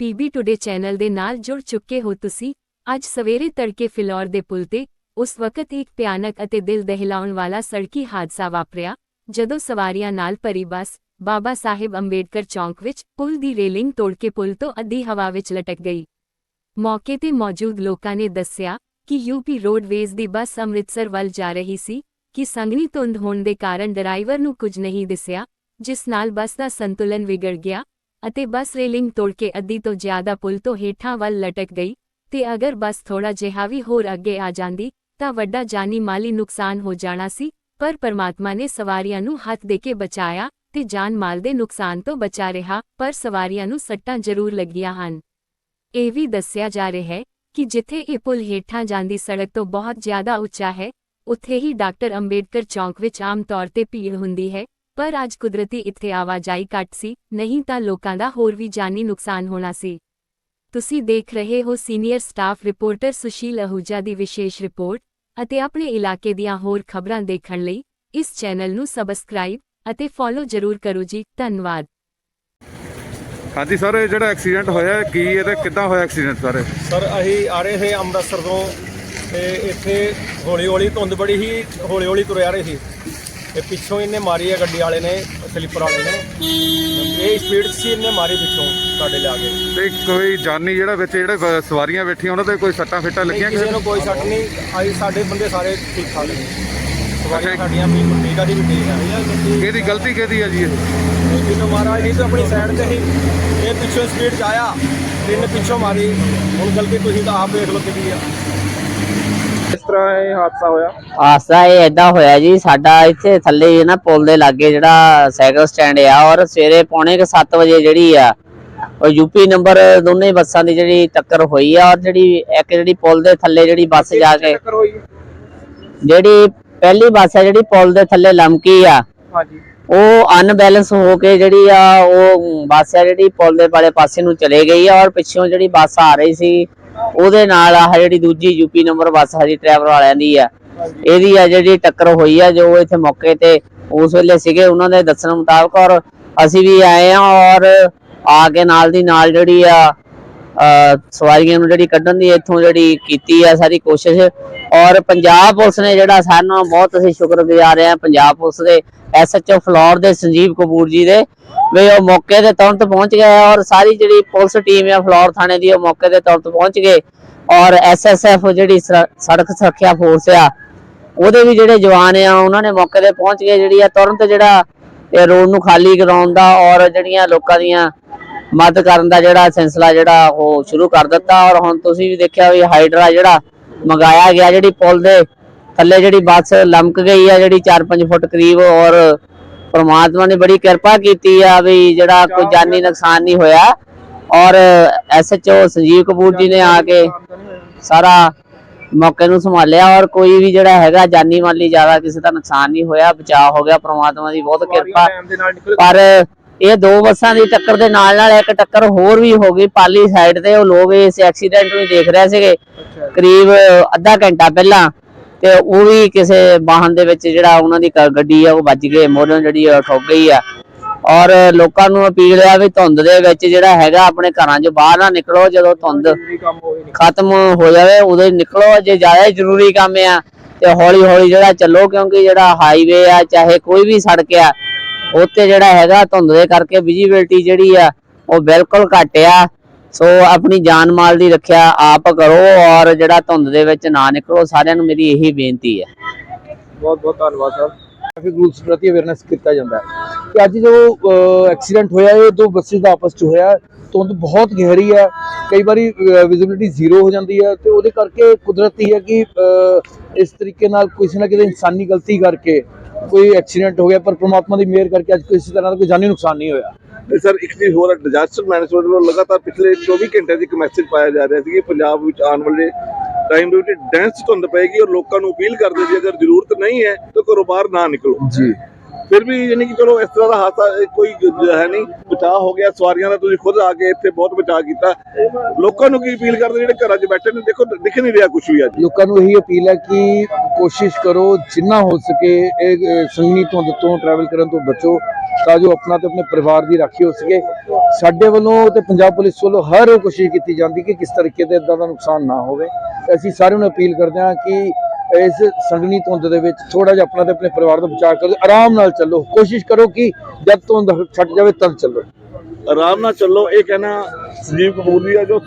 PB today channel ਦੇ ਨਾਲ ਜੁੜ ਚੁੱਕੇ ਹੋ ਤੁਸੀਂ। ਅੱਜ ਸਵੇਰੇ ਤੜਕੇ ਫਿਲੌਰ ਦੇ ਪੁਲ ਤੇ ਉਸ ਵਕਤ ਇੱਕ ਭਿਆਨਕ ਅਤੇ ਦਿਲ ਦਹਿਲਾਉਣ ਵਾਲਾ ਸੜਕੀ ਹਾਦਸਾ ਵਾਪਰਿਆ, ਜਦੋਂ ਸਵਾਰੀਆਂ ਨਾਲ ਭਰੀ ਬੱਸ ਬਾਬਾ ਸਾਹਿਬ ਅੰਬੇਡਕਰ ਚੌਂਕ ਵਿੱਚ ਪੁਲ ਦੀ ਰੇਲਿੰਗ ਤੋੜ ਕੇ ਪੁਲ ਤੋਂ ਅੱਧੀ ਹਵਾ ਵਿੱਚ ਲਟਕ ਗਈ। ਮੌਕੇ ਤੇ ਮੌਜੂਦ ਲੋਕਾਂ ਨੇ ਦੱਸਿਆ ਕਿ ਯੂਪੀ ਰੋਡਵੇਜ਼ ਦੀ ਬੱਸ ਅੰਮ੍ਰਿਤਸਰ ਵੱਲ ਜਾ ਰਹੀ ਸੀ, ਕਿ ਸੰਘਣੀ ਧੁੰਦ ਹੋਣ ਦੇ ਕਾਰਨ ਡਰਾਈਵਰ ਨੂੰ ਕੁਝ ਨਹੀਂ ਦਿਸਿਆ, ਜਿਸ ਨਾਲ ਬੱਸ ਦਾ ਸੰਤੁਲਨ ਵਿਗੜ ਗਿਆ ਅਤੇ ਬੱਸ ਰੇਲਿੰਗ ਤੋੜ ਕੇ ਅੱਧੀ ਤੋਂ ਜ਼ਿਆਦਾ ਪੁਲ ਤੋਂ ਹੇਠਾਂ ਵੱਲ ਲਟਕ ਗਈ, ਤੇ ਅਗਰ ਬੱਸ ਥੋੜਾ ਜਿਹਾ ਵੀ ਹੋਰ ਅੱਗੇ ਆ ਜਾਂਦੀ, ਤਾਂ ਵੱਡਾ ਜਾਨੀ ਮਾਲੀ ਨੁਕਸਾਨ ਹੋ ਜਾਣਾ ਸੀ, ਪਰ ਪਰਮਾਤਮਾ ਨੇ ਸਵਾਰੀਆਂ ਨੂੰ ਹੱਥ ਦੇ ਕੇ ਬਚਾਇਆ, ਤੇ ਜਾਨ ਮਾਲ ਦੇ ਨੁਕਸਾਨ ਤੋਂ ਬਚਾ ਰਿਹਾ, ਪਰ ਸਵਾਰੀਆਂ ਨੂੰ ਸੱਟਾਂ ਜ਼ਰੂਰ ਲੱਗੀਆਂ ਹਨ। ਇਹ ਵੀ ਦੱਸਿਆ ਜਾ ਰਿਹਾ ਹੈ ਕਿ ਜਿੱਥੇ ਇਹ ਪੁਲ ਹੇਠਾਂ ਜਾਂਦੀ ਸੜਕ ਤੋਂ ਬਹੁਤ ਜ਼ਿਆਦਾ ਉੱਚਾ ਹੈ, ਉੱਥੇ ਹੀ ਡਾਕਟਰ ਅੰਬੇਡਕਰ ਚੌਂਕ ਵਿੱਚ ਆਮ ਤੌਰ ਤੇ ਭੀੜ ਹੁੰਦੀ ਹੈ ਪਰ ਅੱਜ ਕੁਦਰਤੀ ਇੱਥੇ ਆਵਾਜਾਈ ਘੱਟ ਸੀ ਨਹੀਂ ਤਾਂ ਲੋਕਾਂ ਦਾ ਹੋਰ ਵੀ ਜਾਨੀ ਨੁਕਸਾਨ ਹੋਣਾ ਸੀ। ਤੁਸੀਂ ਦੇਖ ਰਹੇ ਹੋ senior staff reporter Sushil Ahuja ਦੀ ਵਿਸ਼ੇਸ਼ ਰਿਪੋਰਟ ਅਤੇ ਆਪਣੇ ਇਲਾਕੇ ਦੀਆਂ ਹੋਰ ਖਬਰਾਂ ਦੇਖਣ ਲਈ ਇਸ ਚੈਨਲ ਨੂੰ ਸਬਸਕ੍ਰਾਈਬ ਅਤੇ ਫੋਲੋ ਜ਼ਰੂਰ ਕਰੋ ਜੀ ਧੰਨਵਾਦ। ਹਾਂਜੀ ਸਰ ਇਹ ਜਿਹੜਾ ਐਕਸੀਡੈਂਟ ਹੋਇਆ ਹੈ, ਕੀ ਇਹ ਤੇ ਕਿੱਦਾਂ ਹੋਇਆ ਐਕਸੀਡੈਂਟ ਸਰ ਸਰ ਅਸੀਂ ਆ ਰਹੇ ਸੀ ਅੰਮ੍ਰਿਤਸਰ ਤੋਂ ਤੇ ਇੱਥੇ ਹੌਲੀ ਹੌਲੀ ਧੁੰਦ ਬੜੀ ਸੀ ਹੌਲੀ ਹੌਲੀ ਤੁਰੇ ਆ ਰਹੇ ਸੀ। ਤੇ ਪਿੱਛੋਂ ਇਹਨੇ ਮਾਰੀ ਹੈ ਗੱਡੀ ਵਾਲੇ ਨੇ ਸਲੀਪਰ ਵਾਲੇ ਨੇ। ਇਹ ਸਪੀਡ ਸੀ ਇਹਨੇ ਮਾਰੀ ਪਿੱਛੋਂ ਸਾਡੇ ਲਿਆ ਕੇ। ਤੇ ਕੋਈ ਜਾਨੀ ਜਿਹੜਾ ਵਿੱਚ ਜਿਹੜੇ ਬ- ਸਵਾਰੀਆਂ ਬੈਠੀਆਂ ਉਹਨਾਂ ਤੇ ਕੋਈ ਸੱਟਾਂ ਫਿੱਟਾਂ ਨਹੀਂ, ਲੱਗੀਆਂ ਕਿਸੇ ਨੂੰ ਕੋਈ ਸ਼ੱਕ ਨਹੀਂ। ਅਸੀਂ ਸਾਡੇ ਬੰਦੇ ਸਾਰੇ ਠੀਕ ਠਾਕ ਨੇ ਸਵਾਰੀਆਂ। ਸਾਡੀਆਂ ਵੀ ਠੀਕ ਆ ਦੀ ਵੀ ਠੀਕ ਆ। ਇਹਦੀ ਗਲਤੀ ਕਿਹਦੀ ਹੈ ਜੀ ਇਹ? ਜਦੋਂ ਮਹਾਰਾਜ ਨਹੀਂ ਤਾਂ ਆਪਣੀ ਸਾਈਡ ਤੇ ਹੀ ਇਹ ਪਿੱਛੋਂ ਸਪੀਡ ਚ ਆਇਆ ਤੇ ਇਹਨੇ ਪਿੱਛੋਂ ਮਾਰੀ। ਹੁਣ ਗਲਤੀ ਤੁਸੀਂ ਤਾਂ ਆਪ ਦੇਖ ਲਓ ਕਿਹਦੀ ਆ। ਇਸ ਤਰ੍ਹਾਂ ਇਹ ਹਾਦਸਾ ਹੋਇਆ? ਹਾਦਸਾ ਇਹ ਏਦਾਂ ਹੋਇਆ ਜੀ ਸਾਡਾ ਇੱਥੇ ਥੱਲੇ ਹੀ ਨਾ ਪੁਲ ਦੇ ਲਾਗੇ ਜਿਹੜਾ ਸਾਈਕਲ ਸਟੈਂਡ ਆ ਔਰ ਸਵੇਰੇ ਪੌਣੇ ਕੁ 7 ਵਜੇ ਜਿਹੜੀ ਆ ਉਹ ਯੂਪੀ ਨੰਬਰ ਦੋਨੇ ਬੱਸਾਂ ਦੀ ਜਿਹੜੀ ਟੱਕਰ ਹੋਈ ਆ ਔਰ ਜਿਹੜੀ ਇੱਕ ਜਿਹੜੀ ਪੁਲ ਦੇ ਥੱਲੇ ਜਿਹੜੀ ਬੱਸ ਜਾ ਕੇ ਟੱਕਰ ਹੋਈ? ਜਿਹੜੀ ਪਹਿਲੀ ਬੱਸ ਆ ਜਿਹੜੀ ਪੁਲ ਦੇ ਥੱਲੇ ਲਮਕੀ ਆ ਹਾਂਜੀ। ਉਹ ਅਨਬੈਲੈਂਸ ਹੋ ਕੇ ਜਿਹੜੀ ਆ ਉਹ ਬੱਸ ਆ ਜਿਹੜੀ ਪੁਲ ਦੇ ਵਾਲੇ ਪਾਸੇ ਨੂੰ ਚਲੇ ਗਈ ਆ ਔਰ ਪਿੱਛੋਂ ਜਿਹੜੀ ਬੱਸ ਆ ਰਹੀ ਸੀ ਉਹਦੇ ਨਾਲ ਆਹ ਜਿਹੜੀ ਦੂਜੀ ਯੂਪੀ ਨੰਬਰ ਬੱਸ ਆ ਜੀ ਡਰਾਈਵਰ ਵਾਲਿਆਂ ਦੀ ਆ, ਇਹਦੀ ਆ ਜਿਹੜੀ ਟੱਕਰ ਹੋਈ ਆ, ਜੋ ਇੱਥੇ ਮੌਕੇ ਤੇ ਉਸ ਵੇਲੇ ਸੀਗੇ, ਉਹਨਾਂ ਦੇ ਦੱਸਣ ਮੁਤਾਬਕ ਔਰ ਅਸੀਂ ਵੀ ਆਏ ਆ ਔਰ ਆ ਕੇ ਨਾਲ ਦੀ ਨਾਲ ਜਿਹੜੀ ਆ ਸਵਾਰੀਆਂ ਨੂੰ ਜਿਹੜੀ ਕੱਢਣ ਦੀ ਇੱਥੋਂ ਜਿਹੜੀ ਕੀਤੀ ਆ ਸਾਰੀ ਕੋਸ਼ਿਸ਼। ਔਰ ਪੰਜਾਬ ਪੁਲਿਸ ਨੇ ਜਿਹੜਾ ਸਾਨੂੰ ਬਹੁਤ ਅਸੀਂ ਸ਼ੁਕਰਗੁਜ਼ਾਰ ਆ ਪੰਜਾਬ ਪੁਲਿਸ ਦੇ ਐਸਐਚਓ ਫਲੋਰ ਦੇ ਸੰਜੀਵ ਕਪੂਰ ਜੀ ਦੇ, ਵੀ ਉਹ ਮੌਕੇ ਤੇ ਤੁਰੰਤ ਪਹੁੰਚ ਗਏ ਔਰ ਸਾਰੀ ਜਿਹੜੀ ਪੁਲਿਸ ਟੀਮ ਆ ਫਲੋਰ ਥਾਣੇ ਦੀ ਉਹ ਮੌਕੇ ਤੇ ਤੁਰੰਤ ਪਹੁੰਚ ਗਏ। ਔਰ ਐਸਐਸਐਫ ਜਿਹੜੀ ਸੜਕ ਸੁਰੱਖਿਆ ਫੋਰਸ ਆ, ਉਹਦੇ ਵੀ ਜਿਹੜੇ ਜਵਾਨ ਆ, ਉਹਨਾਂ ਨੇ ਮੌਕੇ ਤੇ ਪਹੁੰਚ ਗਏ। ਜਿਹੜੀ ਆ ਤੁਰੰਤ ਜਿਹੜਾ ਇਹ ਰੋਡ ਨੂੰ ਖਾਲੀ ਕਰਾਉਣ ਦਾ ਔਰ ਜਿਹੜੀਆਂ ਲੋਕਾਂ ਦੀਆਂ ਮਦਦ ਕਰਨ ਦਾ ਜਿਹੜਾ ਸਿਲਸਿਲਾ ਜਿਹੜਾ ਉਹ ਸ਼ੁਰੂ ਕਰ ਦਿੱਤਾ ਔਰ ਹੁਣ ਤੁਸੀਂ ਵੀ ਦੇਖਿਆ ਵੀ ਹਾਈਡਰਾ ਜਿਹੜਾ ਮੰਗਾਇਆ ਗਿਆ ਜਿਹੜੀ ਪੁਲ ਦੇ ਥੱਲੇ ਜਿਹੜੀ ਬੱਸ ਲਮਕ ਗਈ ਆ ਜਿਹੜੀ 4-5 ਫੁੱਟ ਕਰੀਬ ਔਰ ਪ੍ਰਮਾਤਮਾ ਨੇ ਬੜੀ ਕਿਰਪਾ ਕੀਤੀ ਆ ਵੀ ਜਿਹੜਾ ਕੋਈ ਜਾਨੀ ਨੁਕਸਾਨ ਨਹੀਂ ਹੋਇਆ ਔਰ ਐਸਐਚਓ ਸੰਜੀਵ ਕਪੂਰ ਜੀ ਨੇ ਆ ਕੇ ਸਾਰਾ ਮੌਕੇ ਨੂੰ ਸੰਭਾਲਿਆ ਔਰ ਕੋਈ ਵੀ ਜਿਹੜਾ ਹੈਗਾ ਜਾਨੀ ਮਾਲੀ ਜ਼ਿਆਦਾ ਕਿਸੇ ਦਾ ਨੁਕਸਾਨ ਨਹੀਂ ਹੋਇਆ ਬਚਾਅ ਹੋ ਗਿਆ ਪ੍ਰਮਾਤਮਾ ਦੀ ਬਹੁਤ ਕਿਰਪਾ। ਪਰ ਇਹ ਦੋ ਬੱਸਾਂ ਦੀ ਟੱਕਰ ਦੇ ਨਾਲ ਨਾਲ ਇੱਕ ਟੱਕਰ ਹੋਰ ਵੀ ਹੋ ਗਈ ਪਾਲੀ ਸਾਈਡ ਤੇ ਉਹ ਲੋਕ ਇਸ ਐਕਸੀਡੈਂਟ ਨੂੰ ਦੇਖ ਰਹੇ ਸੀਗੇ। ਕਰੀਬ ਅੱਧਾ ਘੰਟਾ ਪਹਿਲਾਂ ਤੇ ਉਹ ਵੀ ਕਿਸੇ ਵਾਹਨ ਦੇ ਵਿੱਚ ਜਿਹੜਾ ਉਹਨਾਂ ਦੀ ਗੱਡੀ ਆ ਉਹ ਵੱਜ ਗਏ ਮੋਢੋਂ ਜਿਹੜੀ ਠੁੱਕ ਗਈ ਆ। ਔਰ ਲੋਕਾਂ ਨੂੰ ਅਪੀਲ ਆ ਵੀ ਧੁੰਦ ਦੇ ਵਿੱਚ ਜਿਹੜਾ ਹੈਗਾ ਆਪਣੇ ਘਰਾਂ 'ਚੋਂ ਬਾਹਰ ਨਾ ਨਿਕਲੋ ਜਦੋਂ ਧੁੰਦ ਖਤਮ ਹੋ ਜਾਵੇ ਉਦੋਂ ਹੀ ਨਿਕਲੋ ਜੇ ਜ਼ਿਆਦਾ ਜ਼ਰੂਰੀ ਕੰਮ ਆ ਤੇ ਹੌਲੀ ਹੌਲੀ ਜਿਹੜਾ ਚੱਲੋ ਕਿਉਂਕਿ ਜਿਹੜਾ ਹਾਈਵੇ ਆ ਚਾਹੇ ਕੋਈ ਵੀ ਸੜਕ ਆ ਉੱਤੇ ਜਿਹੜਾ ਹੈਗਾ ਧੁੰਦ ਦੇ ਕਰਕੇ ਵਿਜ਼ਿਬਿਲਟੀ ਜਿਹੜੀ ਆ, ਉਹ ਬਿਲਕੁਲ ਘੱਟ ਆ। ਸੋ ਆਪਣੀ ਜਾਨ ਮਾਲ ਦੀ ਰੱਖਿਆ ਆਪ ਕਰੋ ਔਰ ਜਿਹੜਾ ਧੁੰਦ ਦੇ ਵਿੱਚ ਨਾ ਨਿਕਲੋ, ਸਾਰਿਆਂ ਨੂੰ ਮੇਰੀ ਇਹੀ ਬੇਨਤੀ ਹੈ ਬਹੁਤ ਬਹੁਤ ਧੰਨਵਾਦ ਸਰ। ਟ੍ਰੈਫਿਕ ਰੂਲਸ ਪ੍ਰਤੀ ਅਵੇਅਰਨੈਸ ਕੀਤਾ ਜਾਂਦਾ ਹੈ। ਕਿ ਅੱਜ ਜੋ ਐਕਸੀਡੈਂਟ ਹੋਇਆ, ਇਹ ਦੋ ਬੱਸਿਸ ਦਾ ਆਪਸ ਚ ਹੋਇਆ। ਧੁੰਦ ਬਹੁਤ ਗਹਿਰੀ ਹੈ ਕਈ ਵਾਰੀ ਵਿਜ਼ਿਬਿਲਿਟੀ ਜ਼ੀਰੋ ਹੋ ਜਾਂਦੀ ਹੈ ਤੇ ਉਹਦੇ ਕਰਕੇ ਕੁਦਰਤੀ ਹੈ ਕਿ ਇਸ ਤਰੀਕੇ ਨਾਲ ਕਿਸੇ ਨਾ ਕਿਸੇ ਇਨਸਾਨੀ ਗਲਤੀ ਕਰਕੇ ਕੋਈ ਐਕਸੀਡੈਂਟ ਹੋ ਗਿਆ ਪਰ ਪ੍ਰਮਾਤਮਾ ਦੀ ਮਿਹਰ ਕਰਕੇ ਅੱਜ ਕਿਸੇ ਤਰ੍ਹਾਂ ਦਾ ਕੋਈ ਜਾਨੀ ਨੁਕਸਾਨ ਨਹੀਂ ਹੋਇਆ। ਸਰ ਇੱਕ ਚੀਜ਼ ਹੋਰ ਡਿਜ਼ਾਸਟਰ ਮੈਨੇਜਮੈਂਟ ਵੱਲੋਂ ਲਗਾਤਾਰ ਪਿਛਲੇ 24 ਘੰਟੇ ਦੀ ਇੱਕ ਮੈਸੇਜ ਪਾਇਆ ਜਾ ਰਿਹਾ ਸੀ ਕਿ ਪੰਜਾਬ ਵਿੱਚ ਆਉਣ ਵਾਲੇ ਟਾਈਮ ਦੇ ਵਿੱਚ ਡੈਂਸ ਧੁੰਦ ਪਏਗੀ ਔਰ ਲੋਕਾਂ ਨੂੰ ਅਪੀਲ ਕਰਦੇ ਸੀ ਅਗਰ ਜ਼ਰੂਰਤ ਨਹੀਂ ਹੈ ਤਾਂ ਘਰੋਂ ਬਾਹਰ ਨਾ ਨਿਕਲੋ। ਜੀ। ਫਿਰ ਵੀ ਯਾਨੀ ਕਿ ਚਲੋ ਇਸ ਤਰ੍ਹਾਂ ਦਾ ਹਾਦਸਾ ਕੋਈ ਹੈ ਨਹੀਂ। ਬਚਾਅ ਹੋ ਗਿਆ ਸਵਾਰੀਆਂ ਦਾ ਤੁਸੀਂ ਖੁਦ ਆ ਕੇ ਇੱਥੇ ਬਹੁਤ ਬਚਾਅ ਕੀਤਾ। ਲੋਕਾਂ ਨੂੰ ਕੀ ਅਪੀਲ ਕਰਦੇ ਜਿਹੜੇ ਘਰਾਂ 'ਚ ਬੈਠੇ ਨੇ? ਦੇਖੋ ਦਿਖ ਨਹੀਂ ਰਿਹਾ ਕੁਝ ਵੀ ਅੱਜ। ਲੋਕਾਂ ਨੂੰ ਇਹੀ ਅਪੀਲ ਹੈ ਕਿ ਕੋਸ਼ਿਸ਼ ਕਰੋ ਜਿੰਨਾ ਹੋ ਸਕੇ ਇਹ ਅਹ, ਸੰਗਣੀ ਧੁੰਦ ਟਰੈਵਲ ਕਰਨ ਤੋਂ ਬਚੋ ਤਾਂ ਜੋ ਆਪਣਾ ਤੇ ਆਪਣੇ ਪਰਿਵਾਰ ਦੀ ਰਾਖੀ ਹੋ ਸਕੇ। ਸਾਡੇ ਵੱਲੋਂ ਤੇ ਪੰਜਾਬ ਪੁਲਿਸ ਵੱਲੋਂ ਹਰ ਕੋਸ਼ਿਸ਼ ਕੀਤੀ ਜਾਂਦੀ ਕਿ ਕਿਸ ਤਰੀਕੇ ਦੇ ਇਦਾਂ ਦਾ ਨੁਕਸਾਨ ਨਾ ਹੋਵੇ। ਅਸੀਂ ਸਾਰਿਆਂ ਨੂੰ ਅਪੀਲ ਕਰਦੇ ਹਾਂ ਕਿ ਇਸ ਸੰਗਣੀ ਧੁੰਦ ਦੇ ਵਿੱਚ ਥੋੜਾ ਜਿਹਾ ਆਪਣਾ ਤੇ ਆਪਣੇ ਪਰਿਵਾਰ ਦਾ ਬਚਾਅ ਕਰੋ, ਆਰਾਮ ਨਾਲ ਚੱਲੋ। ਕੋਸ਼ਿਸ਼ ਕਰੋ ਕਿ ਜਦ ਧੁੰਦ ਛੱਡ ਜਾਵੇ, ਤਦ ਚੱਲੋ। ਆਰਾਮ ਨਾਲ ਚੱਲੋ, ਇਹ ਕਹਿਣਾ ਸੰਜੀਵ ਕਪੂਰ ਦੀ ਆ ਜੋ